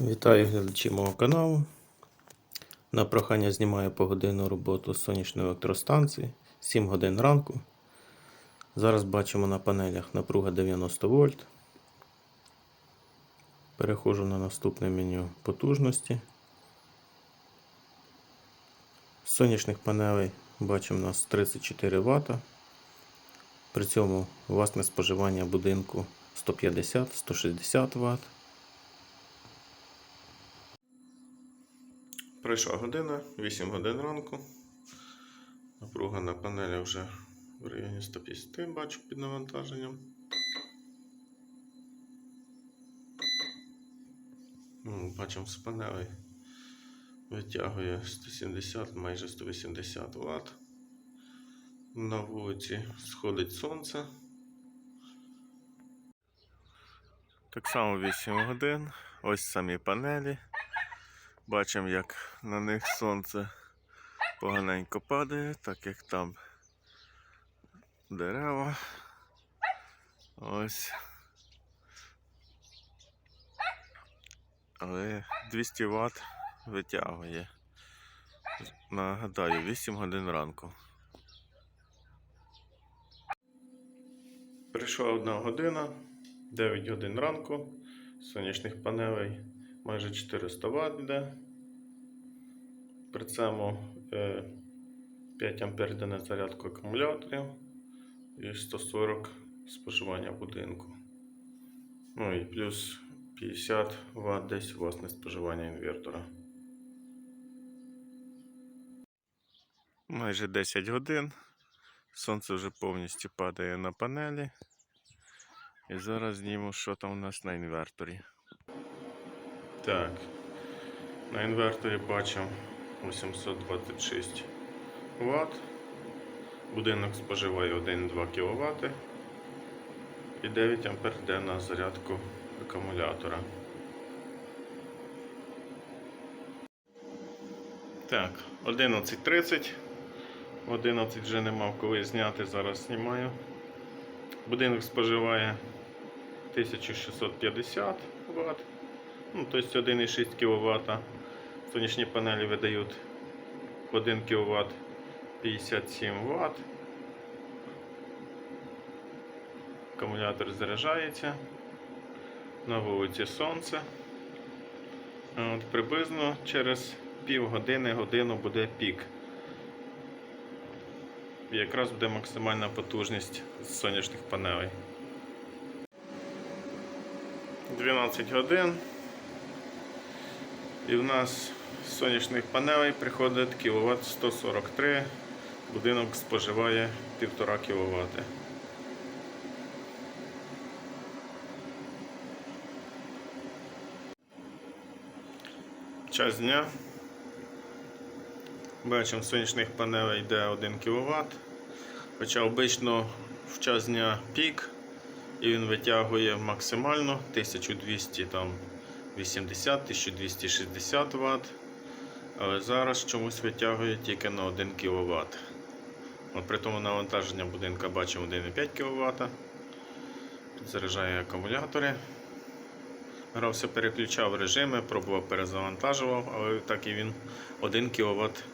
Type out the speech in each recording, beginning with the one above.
Вітаю глядачі мого каналу. На прохання знімаю погодинну роботу сонячної електростанції 7 годин ранку. Зараз бачимо на панелях напруга 90 вольт. Переходжу на наступне меню потужності. Сонячних панелей бачимо у нас 34 Вт. При цьому власне споживання будинку 150-160 Вт. Пройшла година, 8 годин ранку. Напруга на панелі вже в районі 150 бачу під навантаженням. Ну, Бачимо з панелей витягує 170, майже 180 Вт. На вулиці сходить сонце. Так само 8 годин. Ось самі панелі. Бачимо, як на них сонце поганенько падає, так як там дерева. Ось. Але 200 Вт витягує. Нагадаю, 8 годин ранку. Прийшла одна година, 9 годин ранку, сонячних панелей майже 400 Вт йде. При цьому е, 5 А йде на зарядку акумуляторів і 140 споживання будинку. Ну і плюс 50 Вт десь власне споживання інвертора. Майже 10 годин. Сонце вже повністю падає на панелі. І зараз зніму, що там у нас на інверторі. Так. На інверторі бачимо 826 Вт. Будинок споживає 1,2 кВт і 9 А йде на зарядку акумулятора. Так, 11.30. 11 вже не мав коли зняти, зараз знімаю. Будинок споживає 1650 Вт. Ну, тобто 1,6 кВт. Сонячні панелі видають 1 кВт 57 Вт. Акумулятор заряджається. На вулиці сонце. От, приблизно через пів години годину буде пік. Якраз буде максимальна потужність з сонячних панелей. 12 годин. І в нас з сонячних панелей приходить кВт 143. Будинок споживає 1,5 кВт. Час дня. Бачимо, з сонячних панелей йде 1 кВт. Хоча обично в час дня пік і він витягує максимально 1200 там 80-1260 Вт. Але зараз чомусь витягує тільки на 1 кВт. При тому навантаження будинка бачимо 1,5 кВт. Підзаряджає акумулятори. Грався, переключав режими, пробував перезавантажував, але так і він 1 кВт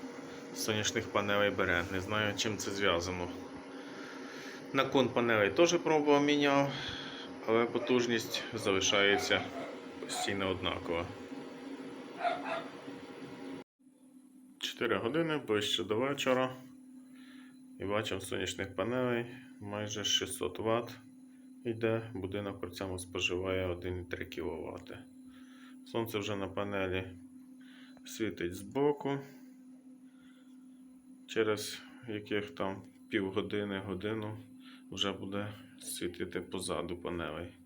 сонячних панелей бере. Не знаю, чим це зв'язано. На кон панелей теж пробував міняв, але потужність залишається постійно однакова. 4 години ближче до вечора. І бачимо сонячних панелей майже 600 Вт йде. Будинок при цьому споживає 1,3 кВт. Сонце вже на панелі світить збоку. Через яких там півгодини, годину вже буде світити позаду панелей.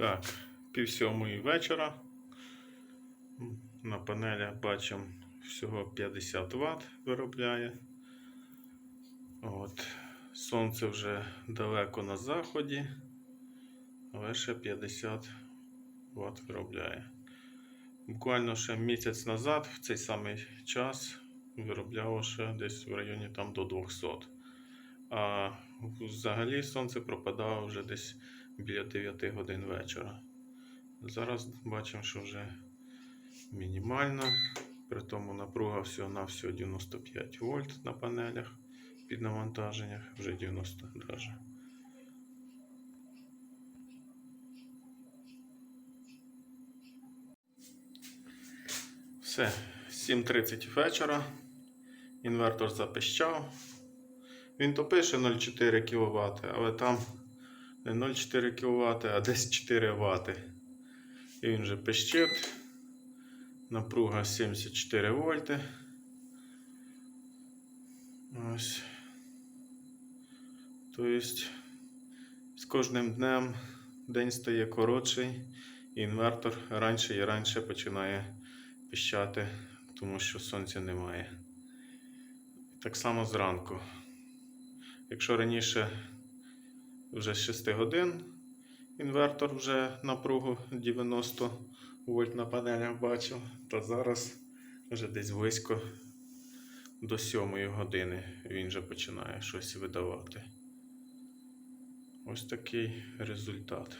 Так, пів сьомої вечора. На панелях бачимо всього 50 Вт виробляє. От. Сонце вже далеко на заході, але ще 50 Вт виробляє. Буквально ще місяць назад, в цей самий час, виробляло ще десь в районі там до 200. А Взагалі сонце пропадало вже десь біля 9 годин вечора. Зараз бачимо, що вже мінімально. При тому напруга всього на всього 95 вольт на панелях під навантаженнях, вже 90 даже. Все, 7.30 вечора. Інвертор запищав. Він то пише 0,4 кВт, але там не 0,4 кВт, а десь 4 Вт. І він вже пищить. Напруга 74 вольти. Ось. Тобто з кожним днем день стає коротший, і інвертор раніше і раніше починає піщати, тому що сонця немає. Так само зранку. Якщо раніше вже з 6 годин інвертор вже напругу 90 вольт на панелях бачив, та зараз вже десь близько до 7 години він вже починає щось видавати. Ось такий результат.